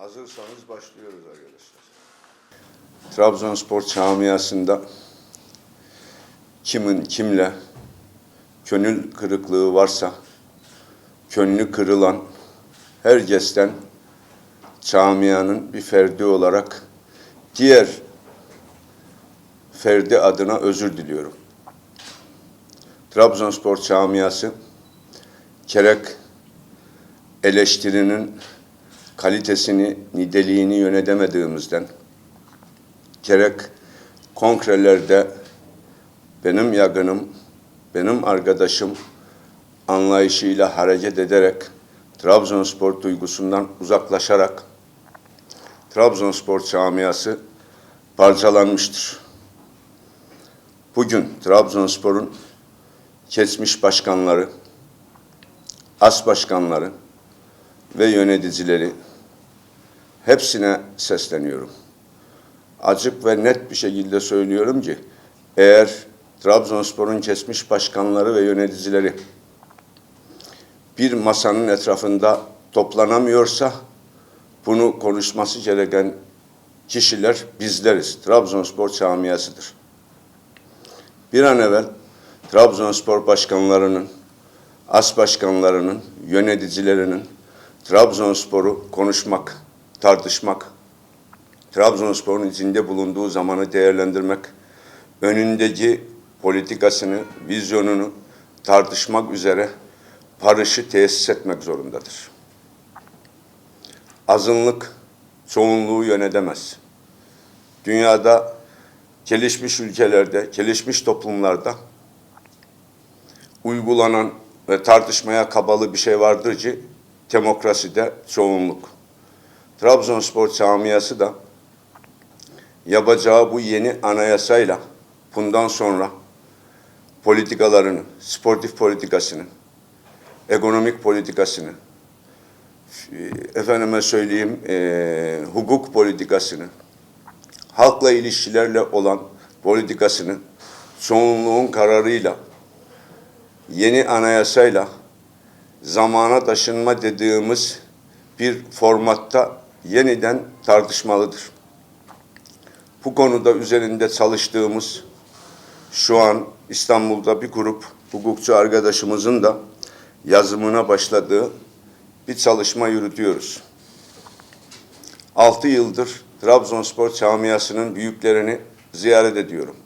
Hazırsanız başlıyoruz arkadaşlar. Trabzonspor camiasında kimin kimle gönül kırıklığı varsa gönlü kırılan herkesten camianın bir ferdi olarak diğer ferdi adına özür diliyorum. Trabzonspor camiası gerek eleştirinin kalitesini, niteliğini yönetemediğimizden gerek kongrelerde benim yakınım, benim arkadaşım anlayışıyla hareket ederek Trabzonspor duygusundan uzaklaşarak Trabzonspor camiası parçalanmıştır. Bugün Trabzonspor'un geçmiş başkanları, as başkanları ve yöneticileri hepsine sesleniyorum. Açık ve net bir şekilde söylüyorum ki eğer Trabzonspor'un geçmiş başkanları ve yöneticileri bir masanın etrafında toplanamıyorsa bunu konuşması gereken kişiler bizleriz. Trabzonspor camiasıdır. Bir an evvel Trabzonspor başkanlarının, as başkanlarının, yöneticilerinin Trabzonspor'u konuşmak, tartışmak, Trabzonspor'un içinde bulunduğu zamanı değerlendirmek, önündeki politikasını, vizyonunu tartışmak üzere barışı tesis etmek zorundadır. Azınlık çoğunluğu yönetemez. Dünyada gelişmiş ülkelerde, gelişmiş toplumlarda uygulanan ve tartışmaya kabalı bir şey vardır ki demokraside çoğunluk. Trabzonspor camiası da yapacağı bu yeni anayasayla bundan sonra politikalarını, sportif politikasını, ekonomik politikasını, efendime söyleyeyim e, hukuk politikasını, halkla ilişkilerle olan politikasını çoğunluğun kararıyla yeni anayasayla zamana taşınma dediğimiz bir formatta yeniden tartışmalıdır. Bu konuda üzerinde çalıştığımız şu an İstanbul'da bir grup hukukçu arkadaşımızın da yazımına başladığı bir çalışma yürütüyoruz. Altı yıldır Trabzonspor camiasının büyüklerini ziyaret ediyorum.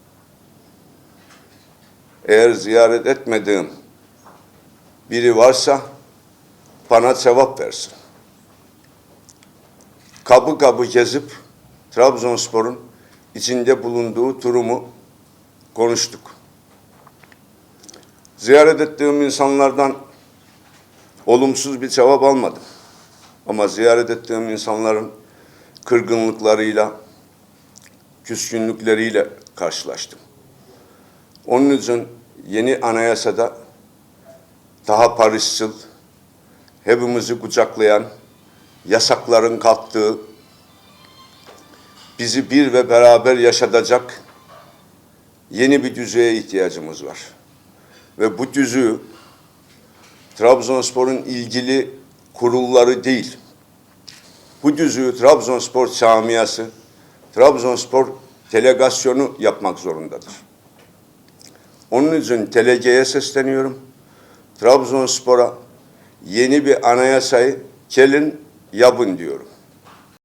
Eğer ziyaret etmediğim biri varsa bana cevap versin. Kapı kapı gezip Trabzonspor'un içinde bulunduğu durumu konuştuk. Ziyaret ettiğim insanlardan olumsuz bir cevap almadım. Ama ziyaret ettiğim insanların kırgınlıklarıyla, küskünlükleriyle karşılaştım. Onun için yeni anayasada daha barışçıl, hepimizi kucaklayan, yasakların kalktığı, bizi bir ve beraber yaşatacak yeni bir düzeye ihtiyacımız var. Ve bu düzüğü Trabzonspor'un ilgili kurulları değil, bu düzüğü Trabzonspor camiası, Trabzonspor delegasyonu yapmak zorundadır. Onun için TLG'ye sesleniyorum. Trabzonspor'a yeni bir anayasayı gelin yapın diyorum.